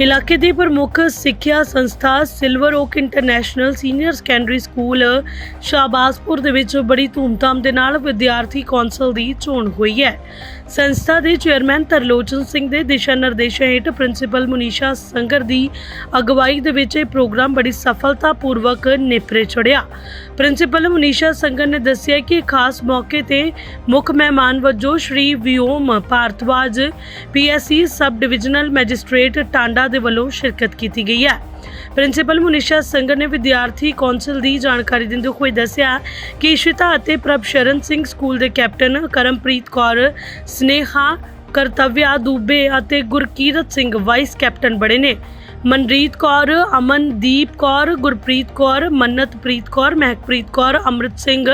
ਇਲਾਕੇ ਦੀ ਪ੍ਰਮੁੱਖ ਸਿੱਖਿਆ ਸੰਸਥਾ silver oak international senior secondary school Shahbazpur ਦੇ ਵਿੱਚ ਬੜੀ ਧੂਮਧਾਮ ਦੇ ਨਾਲ ਵਿਦਿਆਰਥੀ ਕੌਂਸਲ ਦੀ ਚੋਣ ਹੋਈ ਹੈ। ਸੰਸਥਾ ਦੇ ਚੇਅਰਮੈਨ ਤਰਲੋਚਨ ਸਿੰਘ ਦੇ ਦਿਸ਼ਾ ਨਿਰਦੇਸ਼ਾਂ ਹੇਠ ਪ੍ਰਿੰਸੀਪਲ ਮੁਨੀਸ਼ਾ ਸੰਗਰ ਦੀ ਅਗਵਾਈ ਦੇ ਵਿੱਚ ਇਹ ਪ੍ਰੋਗਰਾਮ ਬੜੀ ਸਫਲਤਾਪੂਰਵਕ ਨੇਪਰੇ ਚੜਿਆ। ਪ੍ਰਿੰਸੀਪਲ ਮੁਨੀਸ਼ਾ ਸੰਗਰ ਨੇ ਦੱਸਿਆ ਕਿ ਖਾਸ ਮੌਕੇ ਤੇ ਮੁੱਖ ਮਹਿਮਾਨ ਵਜੋਂ Shri Vyom Bhardwaj, PSC sub divisional magistrate Tanda ਦੇ ਵੱਲੋਂ ਸ਼ਿਰਕਤ ਕੀਤੀ ਗਈ ਹੈ। ਪ੍ਰਿੰਸੀਪਲ ਮੁਨੀਸ਼ਾ ਸੰਗਰ ਨੇ ਵਿਦਿਆਰਥੀ ਕੌਂਸਲ ਦੀ ਜਾਣਕਾਰੀ ਦਿੰਦੇ ਹੋਏ ਦੱਸਿਆ ਕਿ ਇਸ਼ਿਤਾ ਅਤੇ ਪ੍ਰਭ ਸ਼ਰਨ ਸਿੰਘ ਸਕੂਲ ਦੇ ਕੈਪਟਨ ਕਰਮਪ੍ਰੀਤ ਕੌਰ, ਸਨੇਹਾ ਕਰਤਵਿਆ ਦੂਬੇ ਅਤੇ ਗੁਰਕੀਰਤ ਸਿੰਘ ਵਾਈਸ ਕੈਪਟਨ ਬਣੇ ਨੇ। ਮਨਰੀਤ ਕੌਰ, ਅਮਨਦੀਪ ਕੌਰ, ਗੁਰਪ੍ਰੀਤ ਕੌਰ, ਮੰਨਤਪ੍ਰੀਤ ਕੌਰ, ਮਹਿਕਪ੍ਰੀਤ ਕੌਰ, ਅੰਮ੍ਰਿਤ ਸਿੰਘ,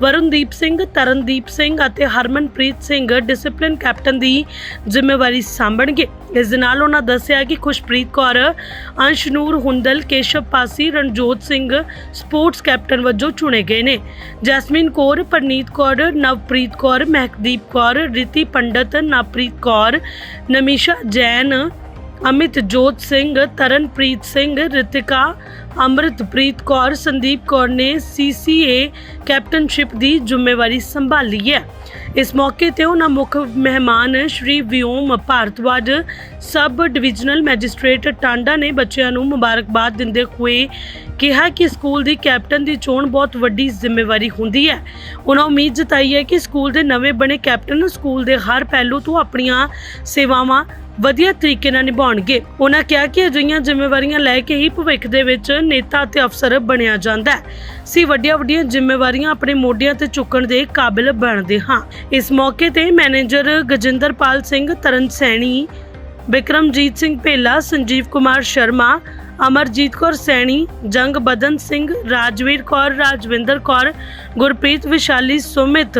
ਵਰੁਣਦੀਪ ਸਿੰਘ, ਤਰਨਦੀਪ ਸਿੰਘ ਅਤੇ ਹਰਮਨਪ੍ਰੀਤ ਸਿੰਘ ਡਿਸਪਲਿਨ ਕੈਪਟਨ ਦੀ ਜ਼ਿੰਮੇਵਾਰੀ ਸਾਂਭਣਗੇ। ਇਸ ਦੇ ਨਾਲ ਉਹਨਾਂ ਦੱਸਿਆ ਕਿ ਖੁਸ਼ਪ੍ਰੀਤ ਕੌਰ, ਅੰਸ਼ਨੂਰ ਹੁੰਦਲ, ਕੇਸ਼ਵ ਪਾਸੀ, ਰਣਜੋਤ ਸਿੰਘ ਸਪੋਰਟਸ ਕੈਪਟਨ ਵਜੋਂ ਚੁਣੇ ਗਏ ਨੇ। ਜੈਸਮੀਨ ਕੌਰ, ਪਰਨੀਤ ਕੌਰ, ਨਵਪ੍ਰੀਤ ਕੌਰ, ਮਹਿਕਦੀਪ ਕੌਰ, ਰਿਤੀ ਪੰਡਤ, ਨਵਪ੍ਰੀਤ ਕੌਰ, ਨਮੀਸ਼ਾ ਜੈਨ ਅਮਿਤ ਜੋਤ ਸਿੰਘ ਤਰਨਪ੍ਰੀਤ ਸਿੰਘ ਰਿਤਿਕਾ ਅੰਮ੍ਰਿਤਪ੍ਰੀਤ ਕੌਰ, ਸੰਦੀਪ ਕੌਰ ਨੇ ਸੀਸੀਏ ਕੈਪਟਨਸ਼ਿਪ ਦੀ ਜ਼ਿੰਮੇਵਾਰੀ ਸੰਭਾਲੀ ਹੈ। ਇਸ ਮੌਕੇ ਤੇ ਉਹਨਾਂ ਮੁੱਖ ਮਹਿਮਾਨ Shri Vyom Bhardwaj sub divisional magistrate Tanda ਨੇ ਬੱਚਿਆਂ ਨੂੰ ਮੁਬਾਰਕਬਾਦ ਦਿੰਦੇ ਹੋਏ ਕਿਹਾ ਕਿ ਸਕੂਲ ਦੀ ਕੈਪਟਨ ਦੀ ਚੋਣ ਬਹੁਤ ਵੱਡੀ ਜ਼ਿੰਮੇਵਾਰੀ ਹੁੰਦੀ ਹੈ। ਉਹਨਾਂ ਉਮੀਦ ਜਤਾਈ ਹੈ ਕਿ ਸਕੂਲ ਦੇ ਨਵੇਂ ਬਣੇ ਕੈਪਟਨ ਸਕੂਲ ਦੇ ਹਰ ਪਹਿਲੂ ਤੋਂ ਆਪਣੀਆਂ ਸੇਵਾਵਾਂ ਵਧੀਆ ਤਰੀਕੇ ਨਾਲ ਨਿਭਾਉਣਗੇ। ਉਹਨਾਂ ਕਿਹਾ ਕਿ ਅਜਿਹੀਆਂ ਜ਼ਿੰਮੇਵਾਰੀਆਂ ਲੈ ਕੇ ਹੀ ਭਵਿੱਖ ਦੇ ਵਿੱਚ ਨੇਤਾ ਅਤੇ ਅਫਸਰ ਬਣਿਆ ਜਾਂਦਾ ਹੈ। ਸੀ ਵੱਡੀਆਂ ਵੱਡੀਆਂ ਜ਼ਿੰਮੇਵਾਰੀਆਂ ਆਪਣੇ ਮੋਢਿਆਂ ਤੇ ਚੁੱਕਣ ਦੇ ਕਾਬਿਲ ਬਣਦੇ ਹਾਂ। ਇਸ ਮੌਕੇ ਤੇ ਮੈਨੇਜਰ ਗਜਿੰਦਰਪਾਲ ਸਿੰਘ ਤਰਨ ਸੈਣੀ ਬਿਕਰਮਜੀਤ ਸਿੰਘ ਭੇਲਾ ਸੰਜੀਵ ਕੁਮਾਰ ਸ਼ਰਮਾ ਅਮਰਜੀਤ ਕੌਰ ਸੈਣੀ ਜੰਗ ਬਦਨ ਸਿੰਘ ਰਾਜਵੀਰ ਕੌਰ ਰਾਜਵਿੰਦਰ ਕੌਰ ਗੁਰਪ੍ਰੀਤ ਵਿਸ਼ਾਲੀ ਸੁਮਿਤ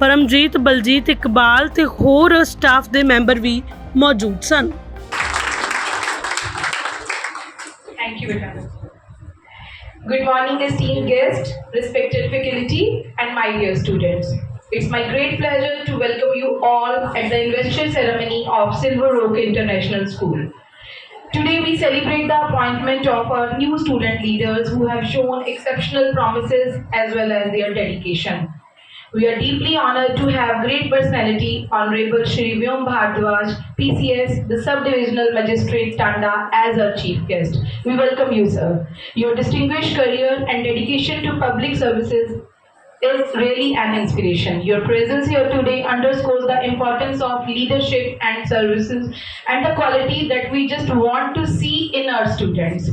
ਪਰਮਜੀਤ ਬਲਜੀਤ ਇਕਬਾਲ ਤੇ ਹੋਰ ਸਟਾਫ ਦੇ ਮੈਂਬਰ ਵੀ ਮੌਜੂਦ ਸਨ। Thank you, Beta. Good morning, esteemed guests, respected faculty, and my dear students. It's my great pleasure to welcome you all at the investor ceremony of Silver Oak International School. Today we celebrate the appointment of our new student leaders who have shown exceptional promises as well as their dedication. We are deeply honored to have great personality, Honorable Shri Vyom Bhardwaj, PCS, the Sub-Divisional Magistrate Tanda as our chief guest. We welcome you, sir. Your distinguished career and dedication to public services is really an inspiration. Your presence here today underscores the importance of leadership and services and the quality that we just want to see in our students.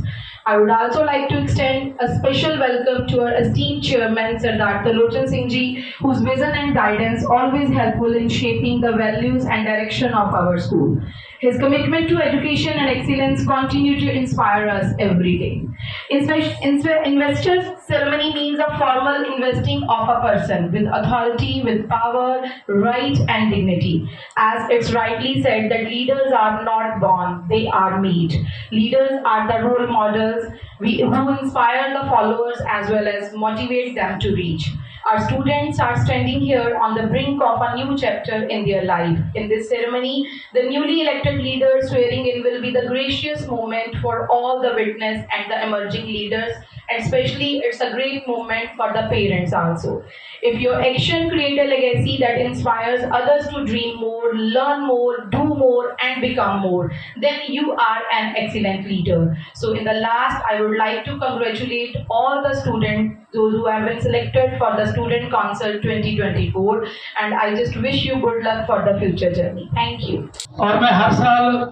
I would also like to extend a special welcome to our esteemed chairman, Sardar Talochan Singh Ji, whose vision and guidance always helpful in shaping the values and direction of our school. His commitment to education and excellence continue to inspire us every day. Investors ceremony means a formal investing of a person with authority, with power, right and dignity. As it's rightly said that leaders are not born, they are made. Leaders are the role models who inspire the followers as well as motivate them to reach. Our students are standing here on the brink of a new chapter in their life. In this ceremony, the newly elected leaders swearing in will be the gracious moment for all the witness and the emerging leaders And especially, it's a great moment for the parents also. If your action create a legacy that inspires others to dream more, learn more, do more, and become more, then you are an excellent leader. So, in the last, I would like to congratulate all the students, those who have been selected for the Student Council 2024, and I just wish you good luck for the future journey. Thank you. ਔਰ ਮੈਂ ਹਰ ਸਾਲ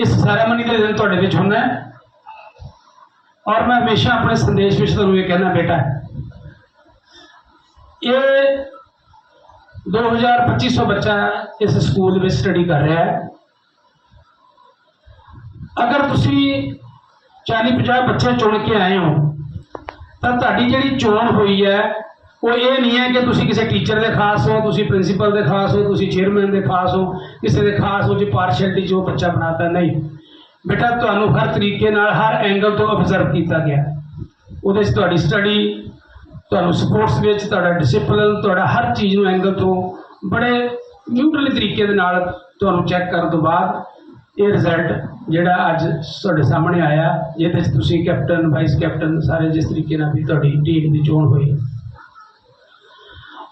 ਇਸ ceremony ਦੇ ਦਿਨ ਤੁਹਾਡੇ ਵਿੱਚ ਹੁੰਦਾ ਹੈ ਔਰ ਮੈਂ ਹਮੇਸ਼ਾ ਆਪਣੇ ਸੰਦੇਸ਼ ਵਿੱਚ ਤੁਹਾਨੂੰ ਇਹ ਕਹਿਣਾ ਬੇਟਾ, ਇਹ 2250 ਬੱਚਾ ਇਸ ਸਕੂਲ ਵਿੱਚ ਸਟੱਡੀ ਕਰ ਰਿਹਾ ਹੈ। ਅਗਰ ਤੁਸੀਂ 40 50 ਬੱਚੇ ਚੁਣ ਕੇ ਆਏ ਹੋ, ਤਾਂ ਤੁਹਾਡੀ ਜਿਹੜੀ ਚੋਣ ਹੋਈ ਹੈ, ਉਹ ਇਹ ਨਹੀਂ ਹੈ ਕਿ ਤੁਸੀਂ ਕਿਸੇ ਟੀਚਰ ਦੇ ਖਾਸ ਹੋ, ਤੁਸੀਂ ਪ੍ਰਿੰਸੀਪਲ ਦੇ ਖਾਸ ਹੋ, ਤੁਸੀਂ ਚੇਅਰਮੈਨ ਦੇ ਖਾਸ ਹੋ, ਕਿਸੇ ਦੇ ਖਾਸ ਹੋ, ਜੀ ਪਾਰਸ਼ੈਲਿਟੀ ਜੋ ਬੱਚਾ ਬਣਾਤਾ, ਨਹੀਂ। ਬੇਟਾ, ਤੁਹਾਨੂੰ ਹਰ ਤਰੀਕੇ ਨਾਲ, ਹਰ ਐਂਗਲ ਤੋਂ ਅਬਜ਼ਰਵ ਕੀਤਾ ਗਿਆ। ਉਹਦੇ ਵਿੱਚ ਤੁਹਾਡੀ ਸਟੱਡੀ ਤੁਹਾਨੂੰ ਸਪੋਰਟਸ ਵਿੱਚ ਤੁਹਾਡਾ ਡਿਸਪਲਿਨ ਤੁਹਾਡਾ ਹਰ ਚੀਜ਼ ਨੂੰ ਐਂਗਲ ਤੋਂ ਬੜੇ ਨਿਊਟਰਲ ਤਰੀਕੇ ਦੇ ਨਾਲ ਤੁਹਾਨੂੰ ਚੈੱਕ ਕਰਨ ਤੋਂ ਬਾਅਦ ਇਹ ਰਿਜ਼ਲਟ ਜਿਹੜਾ ਅੱਜ ਤੁਹਾਡੇ ਸਾਹਮਣੇ ਆਇਆ ਜਿਹਦੇ ਵਿੱਚ ਤੁਸੀਂ ਕੈਪਟਨ ਵਾਈਸ ਕੈਪਟਨ ਸਾਰੇ ਜਿਸ ਤਰੀਕੇ ਨਾਲ ਵੀ ਤੁਹਾਡੀ ਟੀਮ ਦੀ ਚੋਣ ਹੋਈ।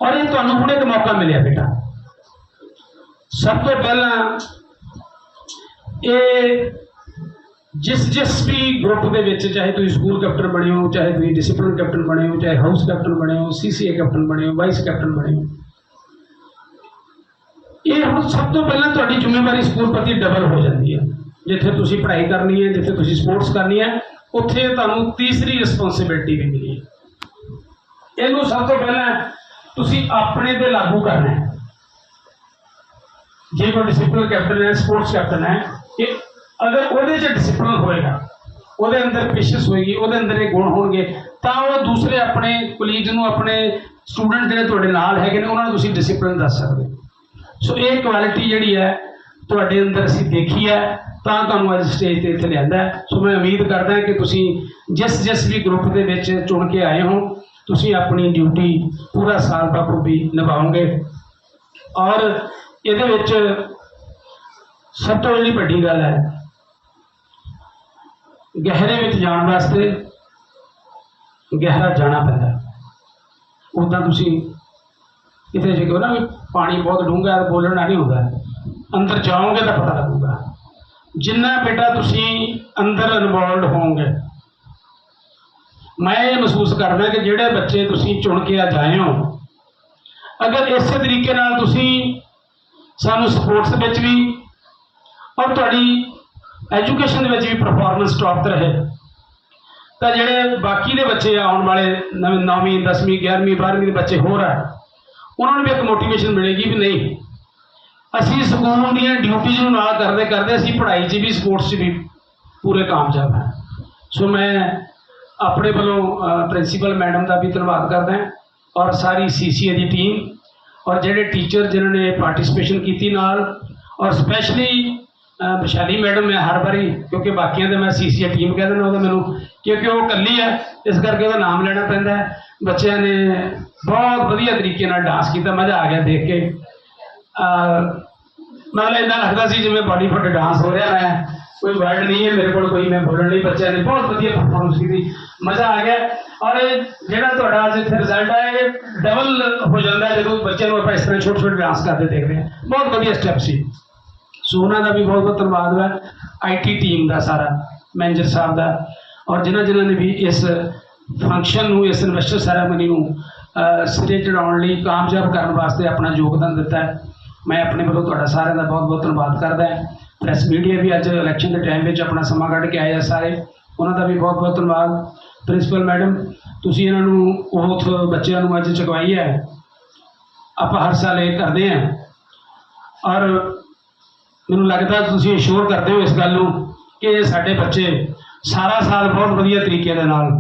ਔਰ ਇਹ ਤੁਹਾਨੂੰ ਹੁਣ ਇੱਕ ਮੌਕਾ ਮਿਲਿਆ ਬੇਟਾ। ਸਭ ਤੋਂ ਪਹਿਲਾਂ ਇਹ ਜਿਸ ਜਿਸ ਵੀ ਗਰੁੱਪ ਦੇ ਵਿੱਚ ਚਾਹੇ ਤੁਸੀਂ ਸਕੂਲ ਕੈਪਟਨ ਬਣੇ ਹੋ, ਚਾਹੇ ਤੁਸੀਂ ਡਿਸਪਲਿਨ ਕੈਪਟਨ ਬਣੇ ਹੋ, ਚਾਹੇ ਹਾਊਸ ਕੈਪਟਨ ਬਣੇ ਹੋ ਸੀਸੀਏ ਕੈਪਟਨ ਬਣੇ ਹੋ ਵਾਈਸ ਕੈਪਟਨ ਬਣੇ ਹੋ, ਇਹ ਹੁਣ ਸਭ ਤੋਂ ਪਹਿਲਾਂ ਤੁਹਾਡੀ ਜ਼ਿੰਮੇਵਾਰੀ ਸਕੂਲ ਪ੍ਰਤੀ ਡਬਲ ਹੋ ਜਾਂਦੀ ਹੈ। ਜਿੱਥੇ ਤੁਸੀਂ ਪੜ੍ਹਾਈ ਕਰਨੀ ਹੈ, ਜਿੱਥੇ ਤੁਸੀਂ ਸਪੋਰਟਸ ਕਰਨੀ ਹੈ, ਉੱਥੇ ਤੁਹਾਨੂੰ ਤੀਸਰੀ ਰਿਸਪੌਂਸਿਬਿਲਟੀ ਵੀ ਮਿਲੀ ਹੈ। ਇਹਨੂੰ ਸਭ ਤੋਂ ਪਹਿਲਾਂ ਤੁਸੀਂ ਆਪਣੇ ਤੇ ਲਾਗੂ ਕਰਨਾ ਹੈ। ਜੇ ਕੋਈ ਡਿਸਪਲਿਨ ਕੈਪਟਨ ਹੈ ਸਪੋਰਟਸ ਕੈਪਟਨ ਹੈ, ਇਹ ਅਗਰ ਉਹਦੇ 'ਚ ਡਿਸਪਲਨ ਹੋਏਗਾ, ਉਹਦੇ ਅੰਦਰ ਪੇਸ਼ੈਂਸ ਹੋਏਗੀ, ਉਹਦੇ ਅੰਦਰ ਇਹ ਗੁਣ ਹੋਣਗੇ, ਤਾਂ ਉਹ ਦੂਸਰੇ ਆਪਣੇ ਕੁਲੀਗਸ ਨੂੰ, ਆਪਣੇ ਸਟੂਡੈਂਟ ਜਿਹੜੇ ਤੁਹਾਡੇ ਨਾਲ ਹੈਗੇ ਨੇ, ਉਹਨਾਂ ਨੂੰ ਤੁਸੀਂ ਡਿਸਪਲਿਨ ਦੱਸ ਸਕਦੇ ਸੋ ਇਹ ਕੁਆਲਿਟੀ ਜਿਹੜੀ ਹੈ, ਤੁਹਾਡੇ ਅੰਦਰ ਅਸੀਂ ਦੇਖੀ ਹੈ, ਤਾਂ ਤੁਹਾਨੂੰ ਅੱਜ ਸਟੇਜ ਤੇ ਇੱਥੇ ਲਿਆਂਦਾ ਸੋ ਮੈਂ ਉਮੀਦ ਕਰਦਾ ਕਿ ਤੁਸੀਂ ਜਿਸ ਜਿਸ ਵੀ ਗਰੁੱਪ ਦੇ ਵਿੱਚ ਚੁਣ ਕੇ ਆਏ ਹੋ, ਤੁਸੀਂ ਆਪਣੀ ਡਿਊਟੀ ਪੂਰਾ ਸਾਲ ਬਾਖੂਬੀ ਨਿਭਾਓਗੇ। ਔਰ ਇਹਦੇ ਵਿੱਚ ਸਭ ਤੋਂ ਜਿਹੜੀ ਵੱਡੀ ਗੱਲ ਹੈ ਗਹਿਰੇ ਵਿੱਚ ਜਾਣ ਵਾਸਤੇ ਗਹਿਰਾ ਜਾਣਾ ਪੈਂਦਾ। ਉਦਾਂ ਤੁਸੀਂ ਕਿਤੇ ਜੇ ਕਹੋ ਨਾ ਵੀ ਪਾਣੀ ਬਹੁਤ ਡੂੰਘਾ ਹੈ, ਬੋਲਣਾ ਨਹੀਂ ਹੁੰਦਾ। ਅੰਦਰ ਜਾਓਗੇ ਤਾਂ ਪਤਾ ਲੱਗੂਗਾ। ਜਿੰਨਾ ਬੇਟਾ ਤੁਸੀਂ ਅੰਦਰ ਇਨਵੋਲਡ ਹੋਵੋਗੇ, ਮੈਂ ਇਹ ਮਹਿਸੂਸ ਕਰਦਾ ਕਿ ਜਿਹੜੇ ਬੱਚੇ ਤੁਸੀਂ ਚੁਣ ਕੇ ਅੱਜ ਆਏ ਹੋ, ਅਗਰ ਇਸੇ ਤਰੀਕੇ ਨਾਲ ਤੁਸੀਂ ਸਾਨੂੰ ਸਪੋਰਟਸ ਵਿੱਚ ਵੀ ਔਰ ਤੁਹਾਡੀ ਐਜੂਕੇਸ਼ਨ ਦੇ ਵਿੱਚ ਵੀ ਪਰਫਾਰਮੈਂਸ ਟੌਪ ਤੇ ਰਹੇ। ਤਾਂ ਜਿਹੜੇ ਬਾਕੀ ਦੇ ਬੱਚੇ ਆਉਣ ਵਾਲੇ ਨਵੇਂ 9ਵੀਂ 10ਵੀਂ 11ਵੀਂ 12ਵੀਂ ਦੇ ਬੱਚੇ ਹੋਰ ਆ, ਉਹਨਾਂ ਨੂੰ ਵੀ ਇੱਕ ਮੋਟੀਵੇਸ਼ਨ ਮਿਲੇਗੀ ਵੀ ਨਹੀਂ। ਅਸੀਂ ਸਕੂਲ ਦੀਆਂ ਡਿਊਟੀਆਂ ਨੂੰ ਨਾਲ ਕਰਦੇ ਕਰਦੇ ਅਸੀਂ ਪੜ੍ਹਾਈ 'ਚ ਵੀ ਸਪੋਰਟਸ 'ਚ ਵੀ ਪੂਰੇ ਕਾਮਯਾਬ ਹਾਂ। ਸੋ ਮੈਂ ਆਪਣੇ ਵੱਲੋਂ ਪ੍ਰਿੰਸੀਪਲ ਮੈਡਮ ਦਾ ਵੀ ਧੰਨਵਾਦ ਕਰਦਾ ਹਾਂ ਔਰ ਸਾਰੀ ਸੀਸੀਏ ਦੀ ਟੀਮ ਔਰ ਜਿਹੜੇ ਟੀਚਰ ਜਿਨ੍ਹਾਂ ਨੇ ਪਾਰਟਿਸਿਪੇਸ਼ਨ ਕੀਤੀ ਨਾਲ ਔਰ ਸਪੈਸ਼ਲੀ ਵਿਸ਼ਾਲੀ ਮੈਡਮ ਮੈਂ ਹਰ ਵਾਰੀ, ਕਿਉਂਕਿ ਬਾਕੀਆਂ ਦੇ ਮੈਂ ਸੀਸੀਏ ਟੀਮ ਕਹਿ ਦਿੰਦਾ ਉਹਦਾ ਮੈਨੂੰ, ਕਿਉਂਕਿ ਉਹ ਇਕੱਲੀ ਹੈ, ਇਸ ਕਰਕੇ ਉਹਦਾ ਨਾਮ ਲੈਣਾ ਪੈਂਦਾ ਹੈ। ਬੱਚਿਆਂ ਨੇ ਬਹੁਤ ਵਧੀਆ ਤਰੀਕੇ ਨਾਲ ਡਾਂਸ ਕੀਤਾ, ਮਜ਼ਾ ਆ ਗਿਆ ਦੇਖ ਕੇ। ਮਤਲਬ ਇਦਾਂ ਲੱਗਦਾ ਸੀ ਜਿਵੇਂ ਬਾਡੀ ਫੁੱਟ ਡਾਂਸ ਹੋ ਰਿਹਾ ਹੈ। ਕੋਈ ਵਰਡ ਨਹੀਂ ਹੈ, ਮੇਰੇ ਕੋਲ ਕੋਈ ਮੈਂ ਬੋਲਣ ਲਈ ਬੱਚਿਆਂ ਨੇ ਬਹੁਤ ਵਧੀਆ ਪਰਫਾਰਮੈਂਸ ਕੀਤੀ, ਮਜ਼ਾ ਆ ਗਿਆ। ਔਰ ਇਹ ਜਿਹੜਾ ਤੁਹਾਡਾ ਅੱਜ ਇੱਥੇ ਰਿਜ਼ਲਟ ਆਇਆ, ਇਹ ਡਬਲ ਹੋ ਜਾਂਦਾ ਜਦੋਂ ਬੱਚਿਆਂ ਨੂੰ ਆਪਾਂ ਇਸ ਤਰ੍ਹਾਂ ਛੋਟੇ ਛੋਟੇ ਡਾਂਸ ਕਰਦੇ ਦੇਖਦੇ ਹਾਂ। ਬਹੁਤ ਵਧੀਆ ਸਟੈਪ ਸੀ। ਸੋ ਉਹਨਾਂ ਦਾ ਵੀ ਬਹੁਤ ਬਹੁਤ ਧੰਨਵਾਦ ਹੈ ਆਈਟੀ ਟੀਮ ਦਾ ਸਾਰਾ ਮੈਨੇਜਰ ਸਾਹਿਬ ਦਾ। ਔਰ ਜਿਨ੍ਹਾਂ ਜਿਨ੍ਹਾਂ ਨੇ ਵੀ ਇਸ ਫੰਕਸ਼ਨ ਨੂੰ ਇਸ ਇਨਵੈਸਟਰ ਸੈਰਾਮਨੀ ਨੂੰ ਅਹ, ਸਿਰੇ ਚੜਾਉਣ ਲਈ ਕਾਮਯਾਬ ਕਰਨ ਵਾਸਤੇ ਆਪਣਾ ਯੋਗਦਾਨ ਦਿੱਤਾ ਹੈ। ਮੈਂ ਆਪਣੇ ਵੱਲੋਂ ਤੁਹਾਡਾ ਸਾਰਿਆਂ ਦਾ ਬਹੁਤ ਬਹੁਤ ਧੰਨਵਾਦ ਕਰਦਾ ਹਾਂ। ਪ੍ਰੈਸ ਮੀਡੀਆ ਵੀ ਅੱਜ ਇਲੈਕਸ਼ਨ ਦੇ ਟਾਈਮ ਵਿੱਚ ਆਪਣਾ ਸਮਾਂ ਕੱਢ ਕੇ ਆਏ ਆ ਸਾਰੇ। ਉਹਨਾਂ ਦਾ ਵੀ ਬਹੁਤ ਬਹੁਤ ਧੰਨਵਾਦ। ਪ੍ਰਿੰਸੀਪਲ ਮੈਡਮ ਤੁਸੀਂ ਇਹਨਾਂ ਨੂੰ ਉਥ ਬੱਚਿਆਂ ਨੂੰ ਅੱਜ ਚੁਕਵਾਈ ਹੈ। ਆਪਾਂ ਹਰ ਸਾਲ ਇਹ ਕਰਦੇ ਹਾਂ। ਔਰ ਮੈਨੂੰ ਲੱਗਦਾ ਤੁਸੀਂ ਅਸ਼ੋਰ ਕਰਦੇ ਹੋ ਇਸ ਗੱਲ ਨੂੰ ਕਿ ਸਾਡੇ ਬੱਚੇ ਸਾਰਾ ਸਾਲ ਬਹੁਤ ਵਧੀਆ ਤਰੀਕੇ ਦੇ ਨਾਲ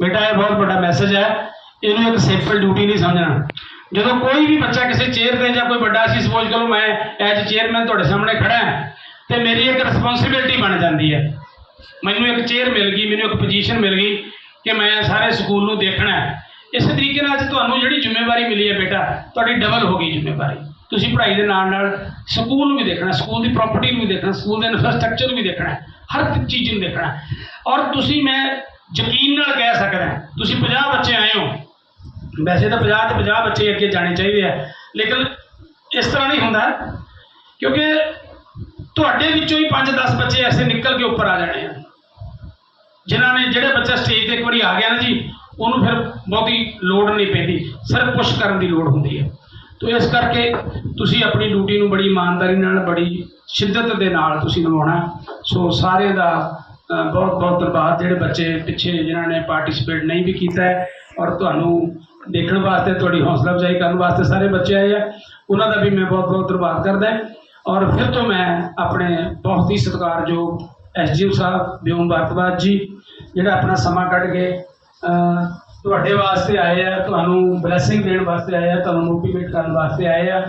ਬੇਟਾ, ਇਹ ਬਹੁਤ ਵੱਡਾ ਮੈਸੇਜ ਹੈ। ਇਹਨੂੰ ਇੱਕ ਸਿੰਪਲ ਡਿਊਟੀ ਨਹੀਂ ਸਮਝਣਾ। ਜਦੋਂ ਕੋਈ ਵੀ ਬੱਚਾ ਕਿਸੇ ਚੇਅਰ ਤੇ ਜਾਂ ਕੋਈ ਵੱਡਾ ਸੀ ਸਪੋਜ਼ ਕਰੋ ਮੈਂ ਐਜ ਚੇਅਰਮੈਨ ਤੁਹਾਡੇ ਸਾਹਮਣੇ ਖੜਾ ਹਾਂ, ਤੇ ਮੇਰੀ ਇੱਕ ਰਿਸਪੌਂਸਿਬਿਲਟੀ ਬਣ ਜਾਂਦੀ ਹੈ। ਮੈਨੂੰ ਇੱਕ ਚੇਅਰ ਮਿਲ ਗਈ, ਮੈਨੂੰ ਇੱਕ ਪੋਜੀਸ਼ਨ ਮਿਲ ਗਈ ਕਿ ਮੈਂ ਸਾਰੇ ਸਕੂਲ ਨੂੰ ਦੇਖਣਾ ਹੈ। ਇਸੇ ਤਰੀਕੇ ਨਾਲ ਅੱਜ ਤੁਹਾਨੂੰ ਜਿਹੜੀ ਜ਼ਿੰਮੇਵਾਰੀ ਮਿਲੀ ਹੈ ਬੇਟਾ, ਤੁਹਾਡੀ ਡਬਲ ਹੋ ਗਈ ਜ਼ਿੰਮੇਵਾਰੀ। ਤੁਸੀਂ ਪੜ੍ਹਾਈ ਦੇ ਨਾਲ ਨਾਲ ਸਕੂਲ ਨੂੰ ਵੀ ਦੇਖਣਾ, ਸਕੂਲ ਦੀ ਪ੍ਰਾਪਰਟੀ ਨੂੰ ਵੀ ਦੇਖਣਾ, ਸਕੂਲ ਦੇ ਇਨਫਰਾਸਟ੍ਰਕਚਰ ਨੂੰ ਵੀ ਦੇਖਣਾ, ਹਰ ਚੀਜ਼ ਨੂੰ ਦੇਖਣਾ। ਔਰ ਤੁਸੀਂ ਮੈਂ ਯਕੀਨ ਨਾਲ ਕਹਿ ਸਕਦਾ ਤੁਸੀਂ 50 ਬੱਚੇ ਆਏ ਹੋ। ਵੈਸੇ ਤਾਂ 50 ਤੇ 50 ਬੱਚੇ ਅੱਗੇ ਜਾਣੇ ਚਾਹੀਦੇ ਆ, ਲੇਕਿਨ ਇਸ ਤਰ੍ਹਾਂ ਨਹੀਂ ਹੁੰਦਾ, ਕਿਉਂਕਿ ਤੁਹਾਡੇ ਵਿੱਚੋਂ ਹੀ 5-10 ਬੱਚੇ ਐਸੇ ਨਿਕਲ ਕੇ ਉੱਪਰ ਆ ਜਾਣੇ ਆ। ਜਿਨ੍ਹਾਂ ਨੇ, ਜਿਹੜੇ ਬੱਚਾ ਸਟੇਜ ਤੇ ਇੱਕ ਵਾਰੀ ਆ ਗਿਆ ਨਾ ਜੀ, ਉਹਨੂੰ ਫਿਰ ਬਹੁਤੀ ਲੋੜ ਨਹੀਂ ਪੈਂਦੀ, ਸਿਰਫ ਪੁਸ਼ ਕਰਨ ਦੀ ਲੋੜ ਹੁੰਦੀ ਹੈ। ਤੋ ਇਸ ਕਰਕੇ ਤੁਸੀਂ ਆਪਣੀ ਡਿਊਟੀ ਨੂੰ ਬੜੀ ਇਮਾਨਦਾਰੀ ਨਾਲ, ਬੜੀ ਸ਼ਿੱਦਤ ਦੇ ਨਾਲ ਤੁਸੀਂ ਨਿਭਾਉਣਾ ਸੋ ਸਾਰੇ ਦਾ ਬਹੁਤ ਬਹੁਤ ਧੰਨਵਾਦ। ਜਿਹੜੇ ਬੱਚੇ ਪਿੱਛੇ ਜਿਨ੍ਹਾਂ ਨੇ ਪਾਰਟਿਸਿਪੇਟ ਨਹੀਂ ਵੀ ਕੀਤਾ ਔਰ ਤੁਹਾਨੂੰ ਦੇਖਣ ਵਾਸਤੇ, ਤੁਹਾਡੀ ਹੌਸਲਾ ਅਫਜ਼ਾਈ ਕਰਨ ਵਾਸਤੇ ਸਾਰੇ ਬੱਚੇ ਆਏ ਆ, ਉਹਨਾਂ ਦਾ ਵੀ ਮੈਂ ਬਹੁਤ ਬਹੁਤ ਧੰਨਵਾਦ ਕਰਦਾ ਔਰ ਫਿਰ ਤੋਂ ਮੈਂ ਆਪਣੇ ਬਹੁਤ ਹੀ ਸਤਿਕਾਰਯੋਗ ਐਸਜੀਓ ਸਾਹਿਬ, ਬਿਓਮ ਭਾਰਤਵਾਜ ਜੀ, ਜਿਹੜਾ ਆਪਣਾ ਸਮਾਂ ਕੱਢ ਕੇ ਤੁਹਾਡੇ ਵਾਸਤੇ ਆਏ ਆ ਤੁਹਾਨੂੰ ਬਲੇਸਿੰਗ ਦੇਣ ਵਾਸਤੇ ਆਏ ਆ ਤੁਹਾਨੂੰ ਮੋਟੀਵੇਟ ਕਰਨ ਵਾਸਤੇ ਆਏ ਆ।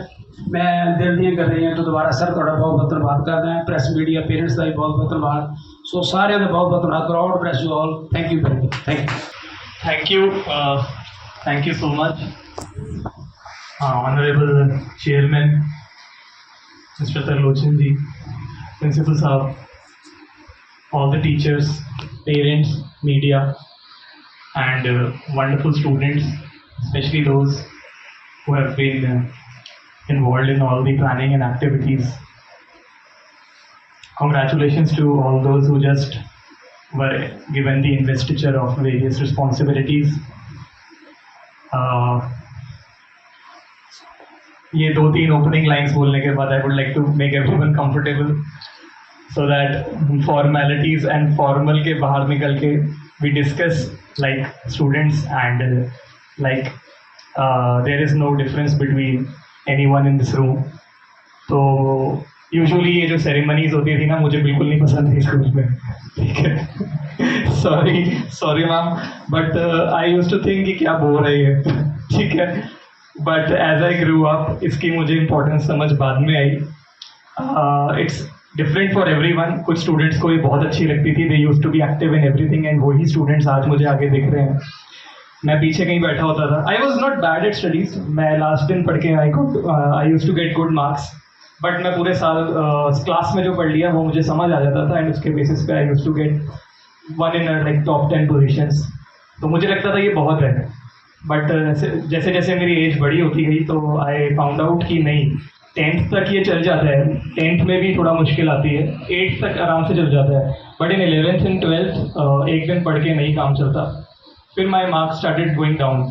ਮੈਂ ਦਿਲ ਦੀਆਂ ਗੱਲਾਂ ਤੋਂ ਦੁਬਾਰਾ ਸਰ ਤੁਹਾਡਾ ਬਹੁਤ ਬਹੁਤ ਧੰਨਵਾਦ ਕਰਦਾ ਹਾਂ। ਪ੍ਰੈਸ ਮੀਡੀਆ ਪੇਰੈਂਟਸ ਦਾ ਵੀ ਬਹੁਤ ਬਹੁਤ ਧੰਨਵਾਦ। ਸੋ ਸਾਰਿਆਂ ਦਾ ਬਹੁਤ ਬਹੁਤ ਧੰਨਵਾਦ। Crowd press you all thank you very much thank you thank you thank you so so much. Uh, Honorable Chairman, Mr. Tarlochan ji, Principal Saab, all the teachers, parents, media, and uh, wonderful students, especially those who have been uh, involved in all the planning and activities. Congratulations to all those who just were given the investiture of various responsibilities. Uh, ये दो तीन opening lines बोलने के बाद I would like to make everyone comfortable so that formalities and formal के बाहर निकल के we discuss like students and like there is no difference between anyone in this room तो यूजुअली ये जो सेरेमनीज होती थी ना, मुझे बिल्कुल नहीं पसंद थी स्कूल में। ठीक है? Sorry sorry ma'am but I use to think कि क्या बोल रही है ठीक है? But as I grew up इसकी मुझे इम्पोर्टेंस समझ बाद में आई। It's different for everyone कुछ स्टूडेंट्स को ये बहुत अच्छी लगती थी. They use to be active in everything and वही स्टूडेंट्स आज मुझे आगे दिख रहे हैं. मैं पीछे कहीं बैठा होता था. I was not bad at studies मैं लास्ट दिन पढ़ के I I use to get good marks but मैं पूरे साल क्लास uh, में जो पढ़ लिया वो मुझे समझ आ जाता था एंड उसके बेसिस पे I use to get one in like top ten positions तो मुझे लगता था ये बहुत है. बट uh, जैसे जैसे मेरी एज बड़ी होती गई तो आई फाउंड आउट कि नहीं. टेंथ तक ये चल जाता है। टेंथ में भी थोड़ा मुश्किल आती है। एट्थ तक आराम से चल जाता है। But in eleventh and twelfth एक दिन पढ़ के नहीं काम चलता। फिर my marks started going down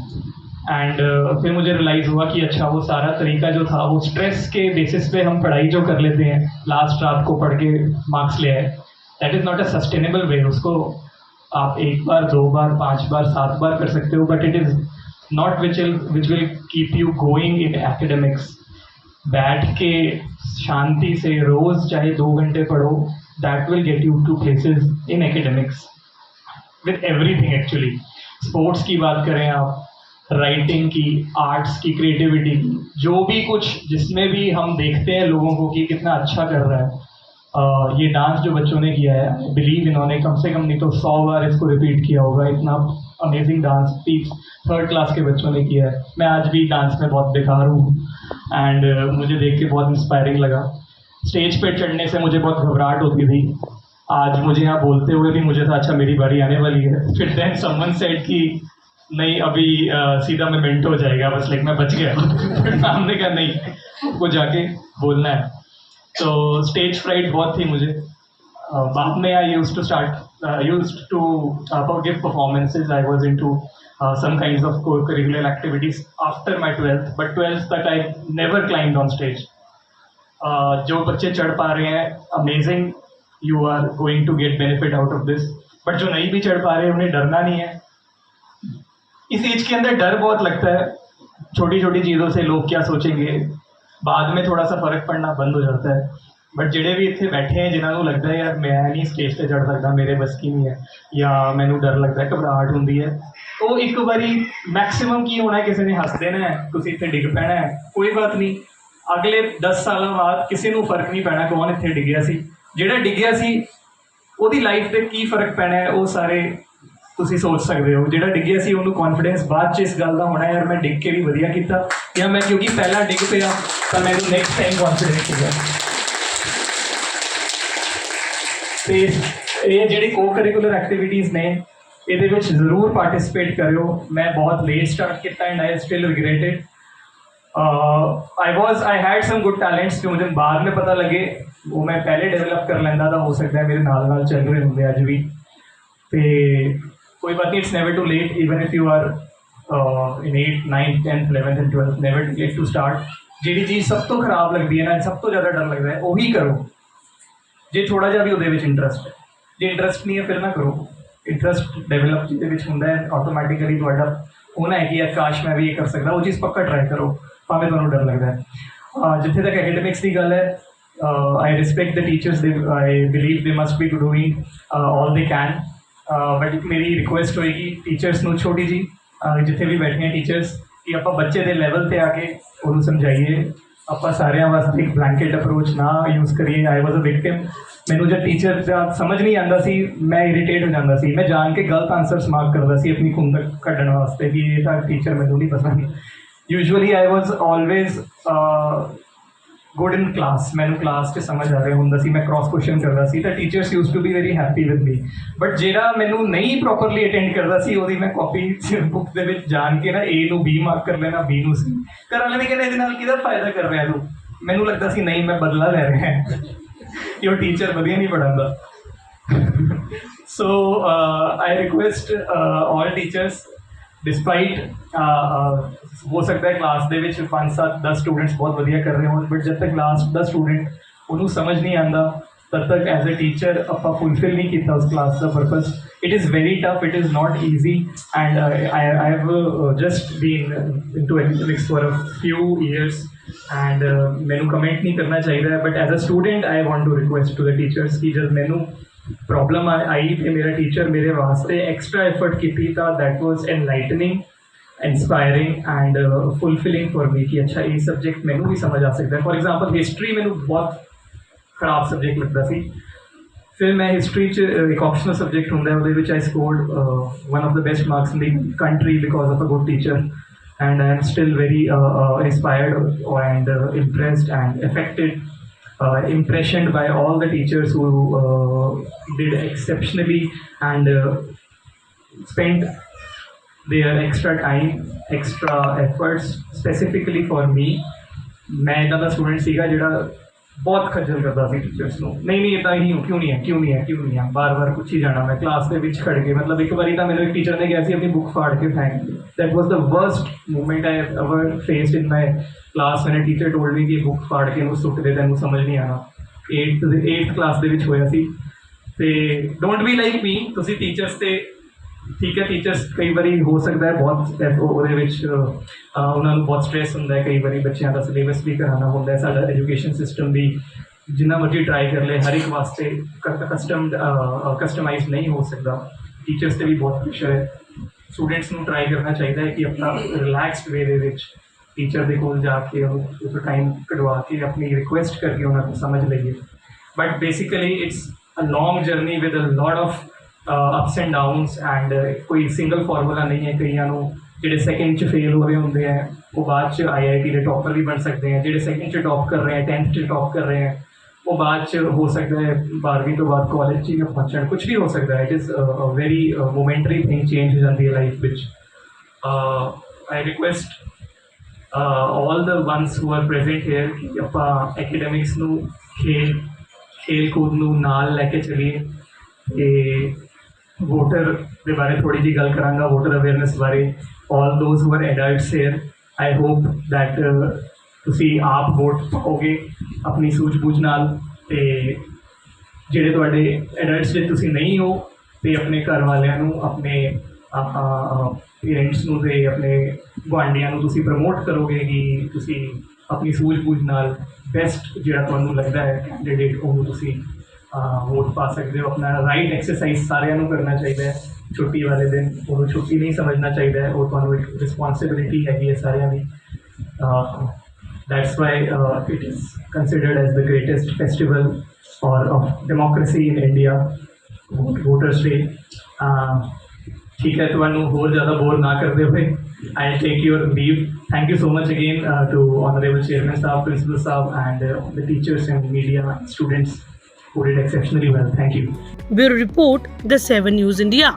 and फिर मुझे रियलाइज़ हुआ कि अच्छा वो सारा तरीका जो था, वो स्ट्रेस के बेसिस पे हम पढ़ाई जो कर लेते हैं लास्ट रात को पढ़ के मार्क्स ले आए। That is not a sustainable way उसको आप एक बार, दो बार, पाँच बार, सात बार कर सकते हो but it is not which which will keep you going in academics बैठ के शांति से रोज चाहे दो घंटे पढ़ो that will get you to places in academics with everything actually sports की बात करें आप राइटिंग की आर्ट्स की क्रिएटिविटी की जो भी कुछ जिसमें भी हम देखते हैं लोगों को कि कितना अच्छा कर रहा है अह, ये डांस जो बच्चों ने किया है बिलीव इन्होंने कम से कम नहीं तो सौ बार इसको रिपीट किया होगा इतना अमेजिंग डांस तीस थर्ड क्लास के बच्चों ने किया है। मैं आज भी डांस में बहुत बेकार हूँ। एंड uh, मुझे देख के बहुत इंस्पायरिंग लगा। स्टेज पे चढ़ने से मुझे बहुत घबराहट होती थी। आज मुझे यहाँ बोलते हुए भी मुझे था अच्छा मेरी बारी आने वाली है। फिर देन समवन सेड कि नहीं अभी अ, सीधा मैं मिनट हो जाएगा बस लाइक मैं बच गया. फिर मैम ने कहा नहीं आपको जाके बोलना है। तो स्टेज फ्राइट बहुत थी मुझे। अ, बाद में I use to start use to give performances I was into some kinds of co-curricular activities after my 12th but 12th तक I never climbed on stage. Uh, जो बच्चे चढ़ पा रहे हैं amazing you are going to get benefit out of this but जो नहीं भी चढ़ पा रहे उन्हें डरना नहीं है। इस एज के अंदर डर बहुत लगता है। छोटी छोटी चीज़ों से लोग क्या सोचेंगे? बाद में थोड़ा सा फ़र्क पड़ना बंद हो जाता है। ਬਟ ਜਿਹੜੇ ਵੀ ਇੱਥੇ ਬੈਠੇ ਹੈ ਜਿਨ੍ਹਾਂ ਨੂੰ ਲੱਗਦਾ ਯਾਰ ਮੈਂ ਨਹੀਂ ਸਟੇਜ ਤੇ ਚੜ ਸਕਦਾ, ਮੇਰੇ ਬਸ ਕੀ ਨਹੀਂ ਹੈ, ਜਾਂ ਮੈਨੂੰ ਡਰ ਲੱਗਦਾ, ਘਬਰਾਹਟ ਹੁੰਦੀ ਹੈ, ਉਹ ਇੱਕ ਵਾਰੀ ਮੈਕਸਿਮਮ ਕੀ ਹੋਣਾ ਕਿਸੇ ਨੇ ਹੱਸ ਦੇਣਾ ਤੁਸੀਂ ਇੱਥੇ ਡਿੱਗ ਪੈਣਾ ਹੈ, ਕੋਈ ਬਾਤ ਨਹੀਂ। ਅਗਲੇ 10 ਸਾਲਾਂ ਬਾਅਦ ਕਿਸੇ ਨੂੰ ਫ਼ਰਕ ਨਹੀਂ ਪੈਣਾ ਕੌਣ ਇੱਥੇ ਡਿੱਗਿਆ ਸੀ। ਜਿਹੜਾ ਡਿੱਗਿਆ ਸੀ, ਉਹਦੀ ਲਾਈਫ ਤੇ ਕੀ ਫ਼ਰਕ ਪੈਣਾ ਹੈ, ਉਹ ਸਾਰੇ ਤੁਸੀਂ ਸੋਚ ਸਕਦੇ ਹੋ। ਜਿਹੜਾ ਡਿੱਗਿਆ ਸੀ, ਉਹਨੂੰ ਕੌਨਫੀਡੈਂਸ ਬਾਅਦ ਚ ਇਸ ਗੱਲ ਦਾ ਹੋਣਾ ਯਾਰ ਮੈਂ ਡਿੱਗ ਕੇ ਵੀ ਵਧੀਆ ਕੀਤਾ, ਜਾਂ ਮੈਂ ਕਿਉਂਕਿ ਪਹਿਲਾਂ ਡਿੱਗ ਪਿਆ, ਤਾਂ ਮੈਨੂੰ ਨੈਕਸਟ ਟਾਈਮ ਕੌਨਫੀਡੈਂਸ ਗਿਆ ਤੇ ਇਹ ਜਿਹੜੀ ਕੋ ਕਰਿਕੂਲਰ ਐਕਟੀਵਿਟੀਜ਼ ਨੇ ਇਹਦੇ ਵਿੱਚ ਜ਼ਰੂਰ ਪਾਰਟਿਸਿਪੇਟ ਕਰਿਓ ਮੈਂ ਬਹੁਤ ਲੇਟ ਸਟਾਰਟ ਕੀਤਾ and I still regret it I was I had some good talents जो मुझे बाद में पता लगे वो मैं पहले डेवलप कर लेंदा था हो सकता है मेरे नाल नाल चल रहे होंगे अज भी ਤੇ ਕੋਈ ਬਾਤ ਨਹੀਂ it's never too late even if you are in 8 9 10 11 and 12 never too late to start ਜਿਹੜੀ ਚੀਜ਼ ਸਭ ਤੋਂ ਖਰਾਬ ਲੱਗਦੀ ਹੈ ਨਾ ਸਭ ਤੋਂ ਜ਼ਿਆਦਾ ਡਰ ਲੱਗਦਾ ਹੈ ਉਹੀ ਕਰੋ ਜੇ ਥੋੜਾ ਜਿਹਾ ਵੀ ਉਹਦੇ ਵਿੱਚ ਇੰਟਰਸਟ ਹੈ। ਜੇ ਇੰਟਰਸਟ ਨਹੀਂ ਹੈ, ਫਿਰ ਨਾ ਕਰੋ। ਇੰਟਰਸਟ ਡਿਵੈਲਪ ਜਿਹਦੇ ਵਿੱਚ ਹੁੰਦਾ ਹੈ ਆਟੋਮੈਟਿਕਲੀ ਤੁਹਾਡਾ ਉਹ ਨਾ ਹੈ ਕਿ ਯਾਰ ਕਾਸ਼ ਮੈਂ ਵੀ ਇਹ ਕਰ ਸਕਦਾ, ਉਹ ਚੀਜ਼ ਪੱਕਾ ਟਰਾਈ ਕਰੋ, ਭਾਵੇਂ ਤੁਹਾਨੂੰ ਡਰ ਲੱਗਦਾ ਹੈ। ਜਿੱਥੇ ਤੱਕ ਐਕੈਡਮਿਕਸ ਦੀ ਗੱਲ ਹੈ ਆਈ respect the teachers they I believe they must be doing all they can but ਮੇਰੀ ਰਿਕੁਐਸਟ ਹੋਏਗੀ ਟੀਚਰਸ ਨੂੰ ਛੋਟੀ ਜੀ ਜਿੱਥੇ ਵੀ ਬੈਠੇ ਟੀਚਰਸ ਕਿ ਆਪਾਂ ਬੱਚੇ ਦੇ ਲੈਵਲ ਤੇ ਆ ਕੇ ਉਹਨੂੰ ਸਮਝਾਈਏ। ਆਪਾਂ ਸਾਰਿਆਂ ਵਾਸਤੇ ਇੱਕ ਬਲੈਂਕਟ ਅਪਰੋਚ ਨਾ ਯੂਜ਼ ਕਰੀਏ। ਆਈ ਵਾਸ ਅ ਵਿਕਟਿਮ ਮੈਨੂੰ ਜਦ ਟੀਚਰ ਦਾ ਸਮਝ ਨਹੀਂ ਆਉਂਦਾ ਸੀ, ਮੈਂ ਇਰੀਟੇਟ ਹੋ ਜਾਂਦਾ ਸੀ। ਮੈਂ ਜਾਣ ਕੇ ਗਲਤ ਆਨਸਰਸ ਮਾਰਕ ਕਰਦਾ ਸੀ ਆਪਣੀ ਖੁੰਦਕ ਕੱਢਣ ਵਾਸਤੇ ਵੀ ਇਹ ਤਾਂ ਟੀਚਰ ਮੈਨੂੰ ਨਹੀਂ ਪਸੰਦ। Usually I was always good in class ਮੈਨੂੰ ਕਲਾਸ 'ਚ ਸਮਝ ਆ ਰਿਹਾ ਹੁੰਦਾ ਸੀ ਮੈਂ ਕ੍ਰਾਸ ਕੁਐਸਚਨ ਕਰਦਾ ਸੀ ਤਾਂ teachers use to be very happy with me but ਜਿਹੜਾ ਮੈਨੂੰ ਨਹੀਂ ਪ੍ਰੋਪਰਲੀ ਅਟੈਂਡ ਕਰਦਾ ਸੀ ਉਹਦੀ ਮੈਂ ਕਾਪੀ ਬੁੱਕ ਦੇ ਵਿੱਚ ਜਾਣ ਕੇ ਨਾ A ਨੂੰ B ਮਾਰਕ ਕਰ ਲੈਣਾ B ਨੂੰ C. ਘਰ ਵਾਲੇ ਨੇ ਕਹਿੰਦੇ ਇਹਦੇ ਨਾਲ ਕਿਹਦਾ ਫਾਇਦਾ ਕਰ ਰਿਹਾ ਤੂੰ ਮੈਨੂੰ ਲੱਗਦਾ ਸੀ ਨਹੀਂ ਮੈਂ ਬਦਲਾ ਲੈ ਰਿਹਾ ਹਾਂ ਕਿ ਉਹ ਟੀਚਰ ਵਧੀਆ ਨਹੀਂ ਪੜਾਉਂਦਾ so uh, I request uh, all teachers despite uh, uh, ਹੋ ਸਕਦਾ ਹੈ ਕਲਾਸ ਦੇ ਵਿੱਚ 5 7 10 ਸਟੂਡੈਂਟਸ ਬਹੁਤ ਵਧੀਆ ਕਰ ਰਹੇ ਹੋਣ ਬਟ ਜਦ ਤੱਕ ਲਾਸਟ ਦਾ ਸਟੂਡੈਂਟ ਉਹਨੂੰ ਸਮਝ ਨਹੀਂ ਆਂਦਾ ਤਦ ਤੱਕ ਐਜ਼ ਅ ਟੀਚਰ ਆਪਾਂ ਫੁੱਲਫਿਲ ਨਹੀਂ ਕੀਤਾ ਉਸ class the purpose it is very tough it is not easy and I I have just been into academics for a few years and ਮੈਨੂੰ ਕਮੈਂਟ ਨਹੀਂ ਕਰਨਾ ਚਾਹੀਦਾ ਹੈ but as a student I want to request to the teachers ਕਿ ਜਦ ਮੈਨੂੰ problem ਆਈ ਤੇ ਮੇਰਾ ਟੀਚਰ ਮੇਰੇ ਵਾਸਤੇ ਐਕਸਟਰਾ ਐਫਰਟ ਕੀਤੀ ਤਾਂ that was enlightening inspiring and fulfilling for me ਕਿ ਅੱਛਾ ਇਹ ਸਬਜੈਕਟ ਮੈਨੂੰ ਵੀ ਸਮਝ ਆ ਸਕਦਾ ਹੈ। ਫॉर ਐਗਜ਼ਾਮਪਲ ਹਿਸਟਰੀ ਮੈਨੂੰ ਬਹੁਤ ਖਰਾਬ ਸਬਜੈਕਟ ਲੱਗਦਾ ਸੀ। ਫਿਰ ਮੈਂ ਹਿਸਟਰੀ ਚ ਇੱਕ ਆਪਸ਼ਨਲ ਸਬਜੈਕਟ ਹੁੰਦਾ ਉਹਦੇ ਵਿੱਚ I scored one of the best marks in the country because of a good teacher and I am still very uh, and inspired and uh, uh, impressioned by all the teachers who uh, did exceptionally and uh, spent their extra time, extra efforts specifically for me. ਮੈਂ ਇੱਦਾਂ ਦਾ student ਸੀਗਾ ਜਿਹੜਾ ਬਹੁਤ ਖੱਜਲ ਕਰਦਾ ਸੀ teachers ਨੂੰ ਨਹੀਂ ਨਹੀਂ ਇਦਾਂ ਹੀ ਕਿਉਂ ਨਹੀਂ ਹੈ ਕਿਉਂ ਨਹੀਂ ਹੈ ਕਿਉਂ ਨਹੀਂ ਹੈ ਬਾਰ-ਬਾਰ ਪੁੱਛੀ ਜਾਣਾ ਮੈਂ ਕਲਾਸ ਦੇ ਵਿੱਚ ਖੜ ਕੇ ਮਤਲਬ ਇੱਕ ਵਾਰੀ ਤਾਂ ਮੈਨੂੰ ਇੱਕ ਟੀਚਰ ਨੇ ਕਿਹਾ ਸੀ ਆਪਣੀ ਬੁੱਕ ਫਾੜ ਕੇ ਫੈਂਕ that was the worst moment I have ever faced in my class when a teacher told me ਕਿ ਬੁੱਕ ਫਾੜ ਕੇ ਉਹਨੂੰ ਸੁੱਟ ਦੇ ਤੈਨੂੰ ਸਮਝ ਨਹੀਂ ਆਣਾ 8th ਦੇ 8th ਕਲਾਸ ਦੇ ਵਿੱਚ ਹੋਇਆ ਸੀ ਤੇ ਡੋਂਟ ਬੀ ਲਾਈਕ ਮੀ ਤੁਸੀਂ ਟੀਚਰਸ ਤੇ ਠੀਕ ਹੈ ਟੀਚਰਸ ਕਈ ਵਾਰੀ ਹੋ ਸਕਦਾ ਹੈ ਬਹੁਤ ਉਹਦੇ ਵਿੱਚ ਉਹਨਾਂ ਨੂੰ ਬਹੁਤ ਸਟ੍ਰੈਸ ਹੁੰਦਾ ਹੈ ਕਈ ਵਾਰੀ ਬੱਚਿਆਂ ਦਾ ਸਿਲੇਬਸ ਵੀ ਕਰਾਉਣਾ ਹੁੰਦਾ ਹੈ ਸਾਡਾ ਐਜੂਕੇਸ਼ਨ ਸਿਸਟਮ ਵੀ ਜਿੰਨਾ ਮਰਜ਼ੀ ਟਰਾਈ ਕਰ ਲੈ ਹਰ ਇੱਕ ਵਾਸਤੇ ਕਸਟਮ ਕਸਟਮਾਈਜ਼ ਨਹੀਂ ਹੋ ਸਕਦਾ ਟੀਚਰਸ ਤੇ ਵੀ ਬਹੁਤ ਪ੍ਰੈਸ਼ਰ ਹੈ ਸਟੂਡੈਂਟਸ ਨੂੰ ਟਰਾਈ ਕਰਨਾ ਚਾਹੀਦਾ ਹੈ ਕਿ ਆਪਣਾ ਰਿਲੈਕਸਡ ਵੇ ਦੇ ਵਿੱਚ ਟੀਚਰ ਦੇ ਕੋਲ ਜਾ ਕੇ ਉਹ ਟਾਈਮ ਕਢਵਾ ਕੇ ਆਪਣੀ ਰਿਕੁਐਸਟ ਕਰਕੇ ਉਹਨਾਂ ਨੂੰ ਸਮਝ ਲਈਏ। But basically it's a long journey with a lot of ups and downs and ਕੋਈ ਸਿੰਗਲ ਫਾਰਮੂਲਾ ਨਹੀਂ ਹੈ। ਕਈਆਂ ਨੂੰ ਜਿਹੜੇ ਸੈਕਿੰਡ ਚ ਫੇਲ ਹੋ ਰਹੇ ਹੁੰਦੇ ਆ, ਉਹ ਬਾਅਦ ਚ ਆਈਆਈਟੀ ਦੇ ਟੌਪਰ ਵੀ ਬਣ ਸਕਦੇ ਆ। ਜਿਹੜੇ ਸੈਕਿੰਡ ਚ ਟੌਪ ਕਰ ਰਹੇ ਆ 10th ਚ ਟੌਪ ਕਰ ਰਹੇ ਆ, ਉਹ ਬਾਅਦ ਚ ਹੋ ਸਕਦਾ ਹੈ 12ਵੀਂ ਤੋਂ ਬਾਅਦ ਕਾਲਜ ਚ ਜਾਂ ਪਹੁੰਚਣ। ਕੁਝ ਵੀ ਹੋ ਸਕਦਾ ਹੈ। It is a very momentary thing change ਹੋ ਜਾਂਦੀ ਹੈ ਲਾਈਫ ਵਿੱਚ। uh, I request all the ones who are present here ਕਿ ਆਪਾਂ ਐਕੈਡੈਮਿਕਸ ਨੂੰ ਖੇਲ ਖੇਲ ਕੂਦ ਨੂੰ ਨਾਲ ਲੈ ਕੇ ਚੱਲੀਏ ਤੇ ਵੋਟਰ ਦੇ ਬਾਰੇ ਥੋੜੀ ਜੀ ਗੱਲ ਕਰਾਂਗਾ ਵੋਟਰ ਅਵੇਅਰਨੈਸ ਬਾਰੇ। All those who are adults here I hope that ਤੁਸੀਂ ਆਪ ਵੋਟ ਪਾਓਗੇ ਆਪਣੀ ਸੂਝ-ਬੂਝ ਨਾਲ ਤੇ ਜਿਹੜੇ ਤੁਹਾਡੇ ਐਡਲਟਸ ਜੇ ਤੁਸੀਂ ਨਹੀਂ ਹੋ, ਤੇ ਆਪਣੇ ਘਰ ਵਾਲਿਆਂ ਨੂੰ, ਆਪਣੇ ਆਪਾਂ ਪੇਰੈਂਟਸ ਨੂੰ ਤੇ ਆਪਣੇ ਗੁਆਂਢੀਆਂ ਨੂੰ ਤੁਸੀਂ ਪ੍ਰਮੋਟ ਕਰੋਗੇ ਕਿ ਤੁਸੀਂ ਆਪਣੀ ਸੂਝ-ਬੂਝ ਨਾਲ ਬੈਸਟ ਜਿਹੜਾ ਤੁਹਾਨੂੰ ਲੱਗਦਾ ਹੈ ਕੈਂਡੀਡੇਟ ਉਹਨੂੰ ਤੁਸੀਂ ਵੋਟ ਪਾ ਸਕਦੇ ਹੋ। ਆਪਣਾ ਰਾਈਟ ਐਕਸਰਸਾਈਜ਼ ਸਾਰਿਆਂ ਨੂੰ ਕਰਨਾ ਚਾਹੀਦਾ ਹੈ। ਛੁੱਟੀ ਵਾਲੇ ਦਿਨ ਉਹਨੂੰ ਛੁੱਟੀ ਨਹੀਂ ਸਮਝਣਾ ਚਾਹੀਦਾ ਹੈ। ਉਹ ਤੁਹਾਨੂੰ ਇੱਕ ਰਿਸਪੌਂਸਿਬਿਲਿਟੀ ਹੈਗੀ ਹੈ ਸਾਰਿਆਂ ਦੀ। that's why uh, it is considered as the greatest festival or of democracy in India, Vote- Voters Day. Uh, ਠੀਕ ਹੈ, ਤੁਹਾਨੂੰ ਹੋਰ ਜ਼ਿਆਦਾ ਬੋਰ ਨਾ ਕਰਦੇ ਹੋਏ I take your leave thank you so much again to honourable chairman Sahib principal Sahib and the teachers and media students who did exceptionally well. Thank you. Bureau report the 7 news India